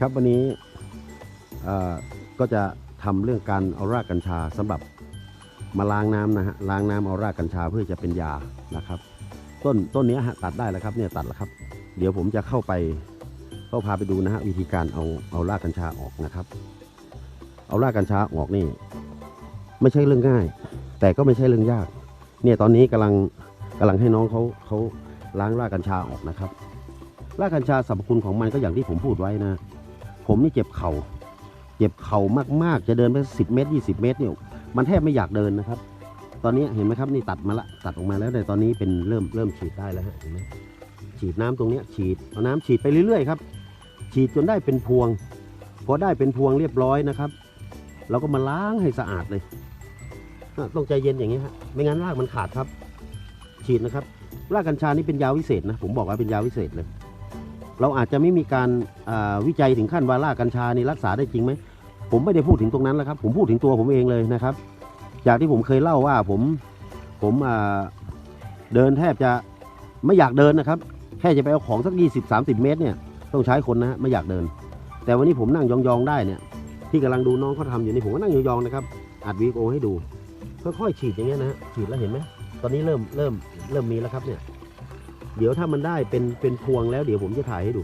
ครับวันนี้ก็จะทำเรื่องการเอารากกัญชาสำหรับมาล้างน้ำนะฮะล้างน้ำเอารากกัญชาเพื่อจะเป็นยานะครับ ต้นต้นนี้ฮะตัดได้แล้วครับเนี่ยตัดแล้วครับ เดี๋ยวผมจะเข้าไปเข้าพาไปดูนะฮะวิธีการเอาเอารากกัญชาออกนะครับ เอารากกัญชาออกนี่ ไม่ใช่เรื่องง่าย แต่ก็ไม่ใช่เรื่องยาก เนี่ยตอนนี้กำลังกำลังให้น้องเขาเขาล้างรากกัญชาออกนะครับ รากกัญชาสรรพคุณของมันก็อย่างที่ผมพูดไว้นะ ผมนี่เจ็บเขา่าเจ็บเข่ามากๆ จะเดินไปสิบเมตรยี่สิบเมตรเนี่ยมันแทบไม่อยากเดินนะครับ ตอนนี้เห็นไหมครับนี่ตัดมาละตัดออกมาแล้วแต่ตอนนี้เป็นเริ่มเริ่มฉีดได้แล้วฮะเห็นไหมฉีดน้ำตรงเนี้ยฉีดเอาน้ำฉีดไปเรื่อยๆครับ ฉีดจนได้เป็นพวงพอได้เป็นพวงเรียบร้อยนะครับเราก็มาล้างให้สะอาดเลยต้องใจเย็นอย่างนี้ฮะไม่งั้นรากมันขาดครับ ฉีดนะครับรากกัญชานี่เป็นยาวิเศษนะผมบอกว่าเป็นยาวิเศษเลย เราอาจจะไม่มีการวิจัยถึงขั้นว่ารากัญชานี่รักษาได้จริงไหมผมไม่ได้พูดถึงตรงนั้นแล้วครับ ผมพูดถึงตัวผมเองเลยนะครับ จากที่ผมเคยเล่าว่าผมผมเดินแทบจะไม่อยากเดินนะครับ แค่จะไปเอาของสัก 20 30 เมตรเนี่ยต้องใช้คนนะฮะไม่อยากเดิน แต่วันนี้ผมนั่งยองๆได้เนี่ยที่กำลังดูน้องเขาทำอยู่นี่ผมก็นั่งยองๆนะครับอัดวีโอให้ดูค่อยๆฉีดอย่างเงี้ยนะฮะฉีดแล้วเห็นไหมตอนนี้เริ่มเริ่มเริ่มมีแล้วครับเนี่ย เดี๋ยวถ้ามันได้เป็นเป็นพวงแล้วเดี๋ยวผมจะถ่ายให้ดู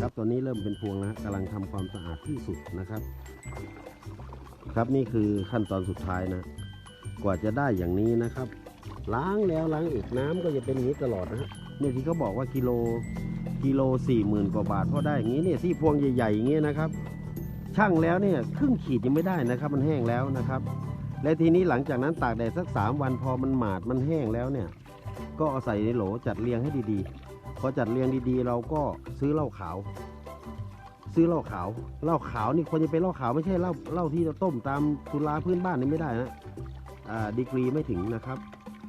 ครับตอนนี้เริ่มเป็นพวงแล้วฮะกำลังทำความสะอาดที่สุดนะครับ ครับนี่คือขั้นตอนสุดท้ายนะ กว่าจะได้อย่างนี้นะครับ ล้างแล้วล้างอีกน้ำก็จะเป็นอย่างนี้ตลอดนะฮะเนี่ยที่เขาบอกว่ากิโล กิโลสี่หมื่นกว่าบาทพอได้อย่างนี้เนี่ยที่พวงใหญ่ๆอย่างเงี้ยนะครับช่างแล้วเนี่ยครึ่งขีดยังไม่ได้นะครับ มันแห้งแล้วนะครับ และทีนี้หลังจากนั้นตากแดดสักสามวันพอมันหมาดมันแห้งแล้วเนี่ย ก็เอาใส่ในโหลจัดเรียงให้ดีๆพอจัดเรียงดีๆ เราก็ซื้อเหล้าขาว ซื้อเหล้าขาวเหล้าขาวนี่ควรจะเป็นเหล้าขาวไม่ใช่เหล้าเหล้าที่เราต้มตามสุราพื้นบ้านนี่ไม่ได้นะอ่าดีกรีไม่ถึงนะครับ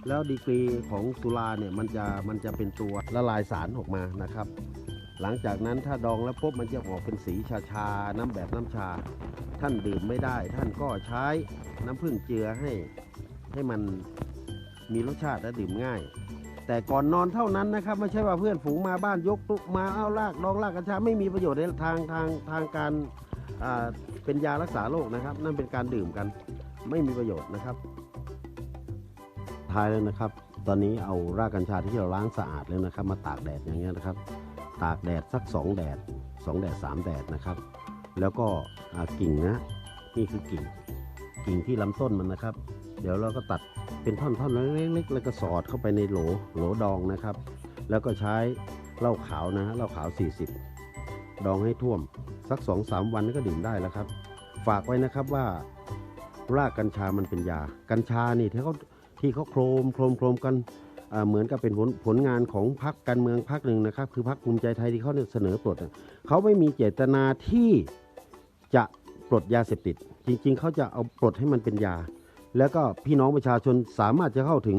แล้วดีกรีของสุราเนี่ยมันจะมันจะเป็นตัวละลายสารออกมานะครับ หลังจากนั้นถ้าดองแล้วปุ๊บมันจะออกเป็นสีชาชาน้ำแบบน้ำชา ท่านดื่มไม่ได้ ท่านก็ใช้น้ำผึ้งเจือให้ให้มันมีรสชาติและดื่มง่าย แต่ก่อนนอนเท่านั้นนะครับ ไม่ใช่ว่าเพื่อนฝูงมาบ้านยกตุ๊กมาเอาลากดองลากกัญชาไม่มีประโยชน์ในทางทางทางการเป็นยารักษาโรคนะครับ นั่นเป็นการดื่มกันไม่มีประโยชน์นะครับ ท้ายแล้วนะครับ ตอนนี้เอารากกัญชาที่เราล้างสะอาดแล้วนะครับ มาตากแดดอย่างเงี้ยนะครับ ตากแดดสักสองแดดสองแดดสามแดดนะครับ แล้วก็กิ่งนะนี่คือกิ่ง กิ่งที่ลำต้นมันนะครับ เดี๋ยวเราก็ตัดเป็นท่อนๆเล็กๆแล้วก็สอดเข้าไปในโหลโหลดองนะครับ แล้วก็ใช้เหล้าขาวนะเหล้าขาว 40 ดองให้ท่วมสัก 2-3 วันก็ดื่มได้แล้วครับ ฝากไว้นะครับว่ารากกัญชามันเป็นยา กัญชานี่ที่เขา ที่เขาโครมโครมโครมกันเหมือนกับเป็นผลผลงานของพรรคการเมืองพรรคหนึ่งนะครับ คือพรรคภูมิใจไทยที่เขาเสนอปลดเขาไม่มีเจตนาที่จะปลดยาเสพติด จริง ๆเขาจะเอาปลดให้มันเป็นยา แล้วก็พี่น้องประชาชนสามารถจะเข้าถึง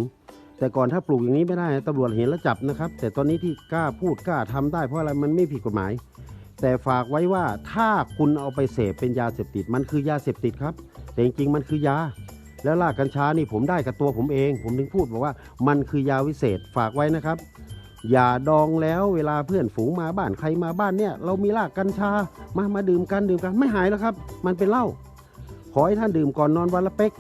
แต่ก่อนถ้าปลูกอย่างนี้ไม่ได้ตำรวจเห็นแล้วจับนะครับ แต่ตอนนี้ที่กล้าพูดกล้าทำได้เพราะอะไรมันไม่ผิดกฎหมาย แต่ฝากไว้ว่าถ้าคุณเอาไปเสพเป็นยาเสพติด มันคือยาเสพติดครับ แต่จริงๆมันคือยา แล้วรากกัญชานี่ผมได้กับตัวผมเอง ผมถึงพูดบอกว่ามันคือยาวิเศษฝากไว้นะครับ อย่าดองแล้วเวลาเพื่อนฝูงมาบ้านใครมาบ้านเนี่ย เรามีรากกัญชามามาดื่มกันดื่มกันไม่หายแล้วครับ มันเป็นเหล้าขอให้ท่านดื่มก่อนนอนวันละเป๊ก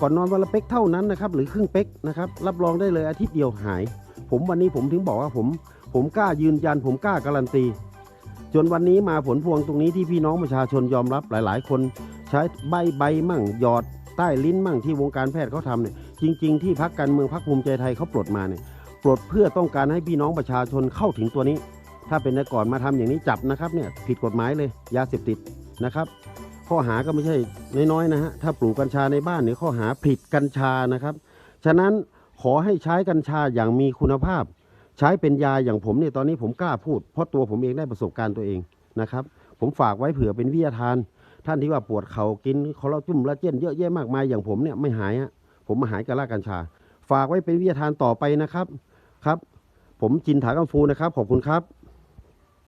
ก่อนนอนวันละเป๊กเท่านั้นนะครับ หรือครึ่งเป๊กนะครับรับรองได้เลยอาทิตย์เดียวหาย ผมวันนี้ผมถึงบอกว่าผม ผมกล้ายืนยัน ผมกล้าการันตี จนวันนี้มาผลพวงตรงนี้ที่พี่น้องประชาชนยอมรับหลาย ๆ คน ใช้ใบใบมั่งหยอดใต้ลิ้นมั่งที่วงการแพทย์เขาทำเนี่ยจริง ๆ ที่พักการเมืองพักภูมิใจไทยเขาปลดมาเนี่ยปลดเพื่อต้องการให้พี่น้องประชาชนเข้าถึงตัวนี้ ถ้าเป็นแต่ก่อนมาทำอย่างนี้จับนะครับเนี่ยผิดกฎหมายเลยยาเสพติดนะครับ ข้อหาก็ไม่ใช่น้อยๆนะฮะถ้าปลูกกัญชาในบ้านเนี่ยข้อหาผิดกัญชานะครับ ฉะนั้นขอให้ใช้กัญชาอย่างมีคุณภาพ ใช้เป็นยาอย่างผมเนี่ยตอนนี้ผมกล้าพูด เพราะตัวผมเองได้ประสบการณ์ตัวเองนะครับ ผมฝากไว้เผื่อเป็นวิทยาทาน ท่านที่ว่าปวดเข่ากินคอลลาจุ่มละเจนเยอะแยะมากมายอย่างผมเนี่ยไม่หายอะผมมาหายกับรากกัญชา ฝากไว้เป็นวิทยาทานต่อไปนะครับครับ ผมจินถากัมฟูนะครับ ขอบคุณครับ